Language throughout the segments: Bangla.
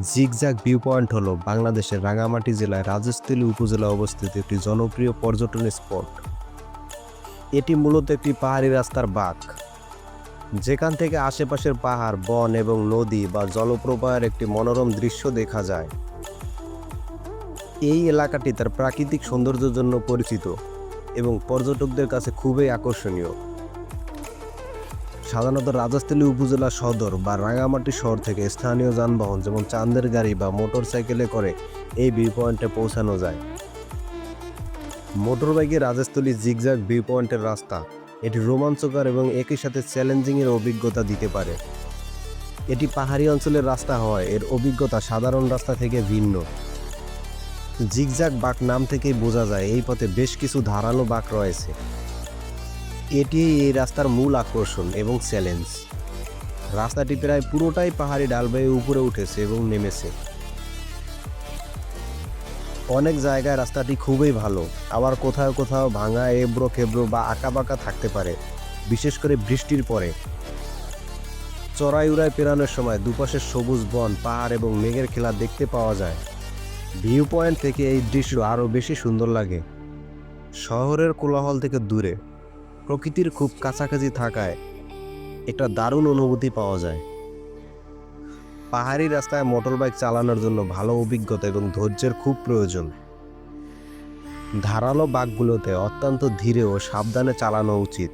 জিগজ্যাগ ভিউ পয়েন্ট হলো বাংলাদেশের রাঙামাটি জেলায় রাজস্থলী উপজেলা অবস্থিত একটি জনপ্রিয় পর্যটন স্পট। এটি মূলত একটি পাহাড়ি রাস্তার বাঁক। যেখান থেকে আশেপাশের পাহাড়, বন এবং নদী বা জলপ্রবাহের একটি মনোরম দৃশ্য দেখা যায়। এই এলাকাটি তার প্রাকৃতিক সৌন্দর্যের জন্য পরিচিত এবং পর্যটকদের কাছে খুবই আকর্ষণীয়। সাধারণত রাজস্থলী উপজেলা সদর বা রাঙামাটি শহর থেকে স্থানীয় যানবাহন যেমন চান্দের গাড়ি বা মোটর সাইকেলে করে এই ভিউ পয়েন্টে পৌঁছানো যায়। মোটর বাইকে রাজস্থলী জিগজ্যাগ ভিউ পয়েন্টের রাস্তা। এটি রোমাঞ্চকর এবং একই সাথে চ্যালেঞ্জিংয়ের অভিজ্ঞতা দিতে পারে। এটি পাহাড়ি অঞ্চলের রাস্তা হয় এর অভিজ্ঞতা সাধারণ রাস্তা থেকে ভিন্ন। জিগজ্যাগ বাঁক নাম থেকেই বোঝা যায়, এই পথে বেশ কিছু ধারালো বাঁক রয়েছে। এটি এই রাস্তার মূল আকর্ষণ এবং চ্যালেঞ্জ। রাস্তাটি প্রায় পুরোটাই পাহাড়ি ডাল বেয়ে উপরে উঠেছে এবং নেমেছে। অনেক জায়গায় রাস্তাটি খুবই ভালো। আবার কোথাও কোথাও ভাঙা, এবড়ো খেবড়ো বা আঁকা বাঁকা থাকতে পারে, বিশেষ করে বৃষ্টির পরে। চড়াই উড়াই পেরানোর সময় দুপাশের সবুজ বন, পাহাড় এবং মেঘের খেলা দেখতে পাওয়া যায়। ভিউ পয়েন্ট থেকে এই দৃশ্য আরও বেশি সুন্দর লাগে। শহরের কোলাহল থেকে দূরে। প্রকৃতির খুব কাছাকাছি থাকায় একটা দারুণ অনুভূতি পাওয়া যায়। পাহাড়ি রাস্তায় মোটরবাইক চালানোর জন্য ভালো অভিজ্ঞতা এবং ধৈর্যের খুব প্রয়োজন। ধারালো বাঘগুলোতে অত্যন্ত ধীরে ও সাবধানে চালানো উচিত।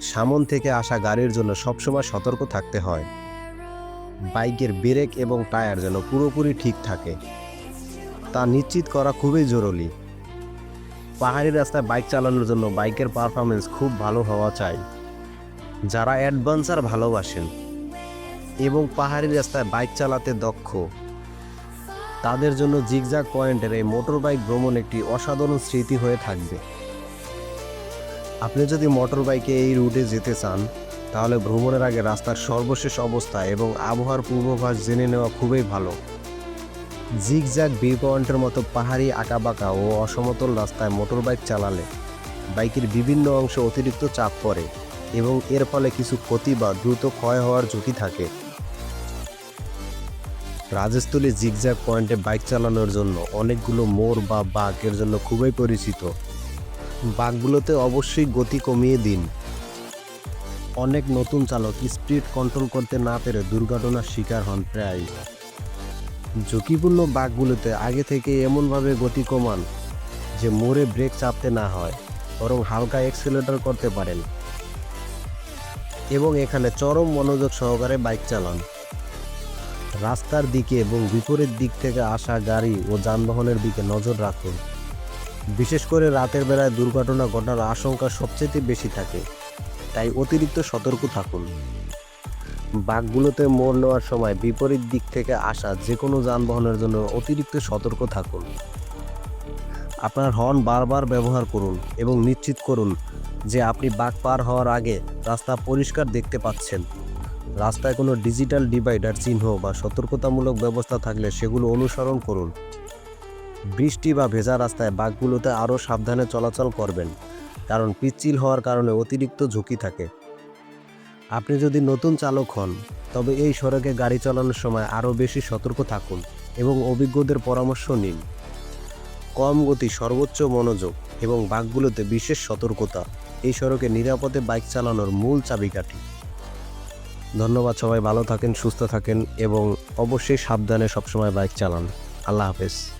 সামন থেকে আসা গাড়ির জন্য সবসময় সতর্ক থাকতে হয়। বাইকের ব্রেক এবং টায়ার যেন পুরোপুরি ঠিক থাকে। তা নিশ্চিত করা খুবই জরুরি। পাহাড়ি রাস্তায় বাইক চালানোর জন্য বাইকের পারফরমেন্স খুব ভালো হওয়া চাই। যারা অ্যাডভেঞ্চার ভালোবাসেন এবং পাহাড়ি রাস্তায় বাইক চালাতে দক্ষ, তাদের জন্য জিগজাগ পয়েন্টের এই মোটর বাইক ভ্রমণ একটি অসাধারণ স্মৃতি হয়ে থাকবে। আপনি যদি মোটর বাইকে এই রুটে যেতে চান, তাহলে ভ্রমণের আগে রাস্তার সর্বশেষ অবস্থা এবং আবহাওয়ার পূর্বাভাস জেনে নেওয়া খুবই ভালো। জিগজ্যাগ ভিউ পয়েন্টের মতো পাহাড়ি আঁকাবাঁকা ও অসমতল রাস্তায় মোটরবাইক চালালে বাইকের বিভিন্ন অংশে অতিরিক্ত চাপ পড়ে এবং এর ফলে কিছু ক্ষতি বা দ্রুত ক্ষয় হওয়ার ঝুঁকি থাকে। রাজস্থলী জিগজ্যাগ পয়েন্টে বাইক চালানোর জন্য অনেকগুলো মোড় বা বাঁক এর জন্য খুবই পরিচিত। বাঁকগুলোতে অবশ্যই গতি কমিয়ে দিন। অনেক নতুন চালক স্পিড কন্ট্রোল করতে না পেরে দুর্ঘটনার শিকার হন প্রায় ঝুঁকিপূর্ণ বাঘগুলোতে আগে থেকে এমনভাবে গতি কমান যে মোড়ে ব্রেক চাপতে না হয়, বরং হালকা এক্সেলেটর করতে পারেন। এবং এখানে চরম মনোযোগ সহকারে বাইক চালান। রাস্তার দিকে এবং বিপরীত দিক থেকে আসা গাড়ি ও যানবাহনের দিকে নজর রাখুন। বিশেষ করে রাতের বেলায় দুর্ঘটনা ঘটার আশঙ্কা সবচেয়ে বেশি থাকে। তাই অতিরিক্ত সতর্ক থাকুন। বাঘগুলোতে মোড় নেওয়ার সময় বিপরীত দিক থেকে আসা যে কোনো যানবাহনের জন্য অতিরিক্ত সতর্ক থাকুন। আপনার হর্ন বারবার ব্যবহার করুন এবং নিশ্চিত করুন যে আপনি বাঘ পার হওয়ার আগে রাস্তা পরিষ্কার দেখতে পাচ্ছেন। রাস্তায় কোনো ডিজিটাল ডিভাইডার চিহ্ন বা সতর্কতামূলক ব্যবস্থা থাকলে সেগুলো অনুসরণ করুন। বৃষ্টি বা ভেজা রাস্তায় বাঘগুলোতে আরও সাবধানে চলাচল করবেন, কারণ পিচ্ছিল হওয়ার কারণে অতিরিক্ত ঝুঁকি থাকে। আপনি যদি নতুন চালক হন, তবে এই সড়কে গাড়ি চালানোর সময় আরও বেশি সতর্ক থাকুন এবং অভিজ্ঞদের পরামর্শ নিন। কম গতি, সর্বোচ্চ মনোযোগ এবং বাঘগুলোতে বিশেষ সতর্কতা। এই সড়কে নিরাপদে বাইক চালানোর মূল চাবিকাঠি। ধন্যবাদ সবাই, ভালো থাকেন, সুস্থ থাকেন এবং অবশ্যই সাবধানে সবসময় বাইক চালান। আল্লাহ হাফেজ।